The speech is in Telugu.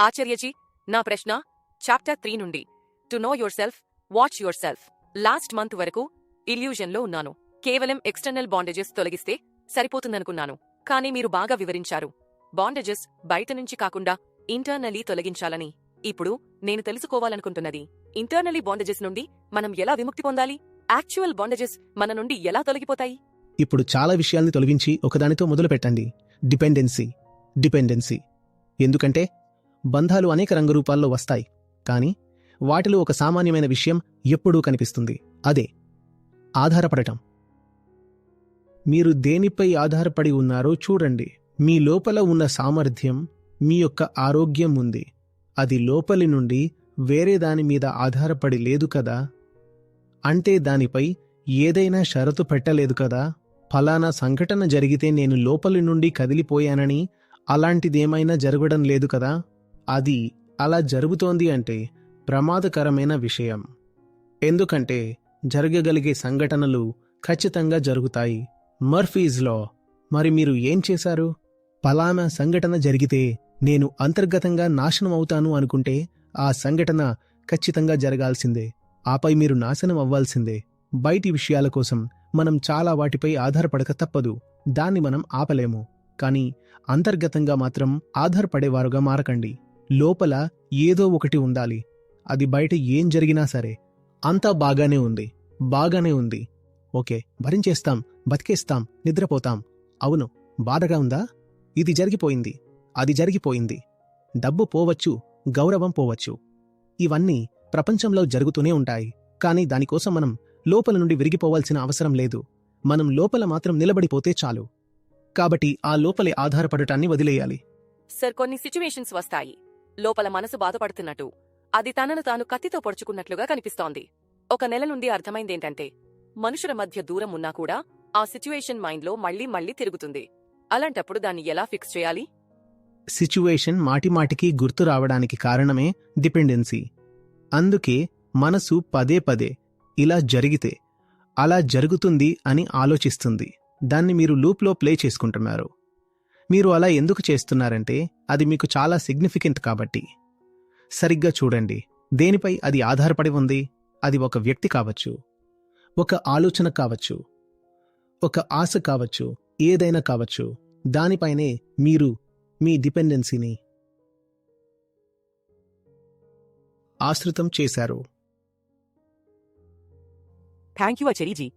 ఆచార్యజీ నా ప్రశ్న చాప్టర్ త్రీ నుండి. To know yourself watch yourself last month వరకు ఇల్యూజన్లో ఉన్నాను. కేవలం ఎక్స్టర్నల్ బాండేజెస్ తొలగిస్తే సరిపోతుందనుకున్నాను. కానీ మీరు బాగా వివరించారు. బాండేజెస్ బయట నుంచి కాకుండా ఇంటర్నలీ తొలగించాలని. ఇప్పుడు నేను తెలుసుకోవాలనుకుంటున్నది. ఇంటర్నలీ బాండేజెస్ నుండి మనం ఎలా విముక్తి పొందాలి? యాక్చువల్ బాండేజెస్ మన నుండి ఎలా తొలగిపోతాయి? ఇప్పుడు చాలా విషయాల్ని తొలగించి ఒకదానితో మొదలు పెట్టండి డిపెండెన్సీ. డిపెండెన్సీ. ఎందుకంటే బంధాలు అనేక రంగరూపాల్లో వస్తాయి. కానీ వాటిలో ఒక సామాన్యమైన విషయం ఎప్పుడూ కనిపిస్తుంది. అదే ఆధారపడటం. మీరు దేనిపై ఆధారపడి ఉన్నారో చూడండి. మీ లోపల ఉన్న సామర్థ్యం మీ యొక్క ఆరోగ్యం ఉంది. అది లోపలి నుండి వేరే దాని మీద ఆధారపడి లేదు కదా? అంటే దానిపై ఏదైనా షరతు పెట్టలేదు కదా? ఫలానా సంఘటన జరిగితే నేను లోపలి నుండి కదిలిపోయానని అలాంటిదేమైనా జరగడం లేదు కదా? అది అలా జరుగుతోంది అంటే ప్రమాదకరమైన విషయం. ఎందుకంటే జరగగలిగే సంఘటనలు ఖచ్చితంగా జరుగుతాయి. మర్ఫీజ్లో మరి మీరు ఏం చేశారు? పలానా సంఘటన జరిగితే నేను అంతర్గతంగా నాశనం అవుతాను అనుకుంటే ఆ సంఘటన ఖచ్చితంగా జరగాల్సిందే. ఆపై మీరు నాశనం అవ్వాల్సిందే. బయటి విషయాల కోసం మనం చాలా వాటిపై ఆధారపడక తప్పదు. దాన్ని మనం ఆపలేము. కానీ అంతర్గతంగా మాత్రం ఆధారపడేవారుగా మారకండి. లోపల ఏదో ఒకటి ఉండాలి. అది బయట ఏం జరిగినా సరే అంతా బాగానే ఉంది బాగానే ఉంది. ఓకే భరించేస్తాం బతికేస్తాం నిద్రపోతాం. అవును బాధగా ఉందా? ఇది జరిగిపోయింది అది జరిగిపోయింది. డబ్బు పోవచ్చు గౌరవం పోవచ్చు. ఇవన్నీ ప్రపంచంలో జరుగుతూనే ఉంటాయి. కానీ దానికోసం మనం లోపల నుండి విరిగిపోవాల్సిన అవసరం లేదు. మనం లోపల మాత్రం నిలబడిపోతే చాలు. కాబట్టి ఆ లోపలే ఆధారపడటాన్ని వదిలేయాలి. సార్ కొన్ని సిచ్యువేషన్స్ వస్తాయి. లోపల మనసు బాధపడుతున్నట్టు. అది తనను తాను కత్తితో పొడుచుకున్నట్లుగా కనిపిస్తోంది. ఒక నెల నుండి అర్థమైందేంటంటే మనుషుల మధ్య దూరం ఉన్నా కూడా ఆ సిచ్యువేషన్ మైండ్లో మళ్ళీ మళ్ళీ తిరుగుతుంది. అలాంటప్పుడు దాన్ని ఎలా ఫిక్స్ చేయాలి? సిచ్యువేషన్ మాటిమాటికి గుర్తు రావడానికి కారణమే డిపెండెన్సీ. అందుకే మనసు పదే పదే ఇలా జరిగితే అలా జరుగుతుంది అని ఆలోచిస్తుంది. దాన్ని మీరు లూప్లో ప్లే చేసుకుంటున్నారు. మీరు అలా ఎందుకు చేస్తున్నారంటే అది మీకు చాలా సిగ్నిఫికెంట్ కాబట్టి. సరిగ్గా చూడండి దేనిపై అది ఆధారపడి ఉంది? అది ఒక వ్యక్తి కావచ్చు ఒక ఆలోచన కావచ్చు ఒక ఆశ కావచ్చు ఏదైనా కావచ్చు దానిపైనే మీరు మీ డిపెండెన్సీని ఆశ్రితం చేశారు. Thank you అచరీజీ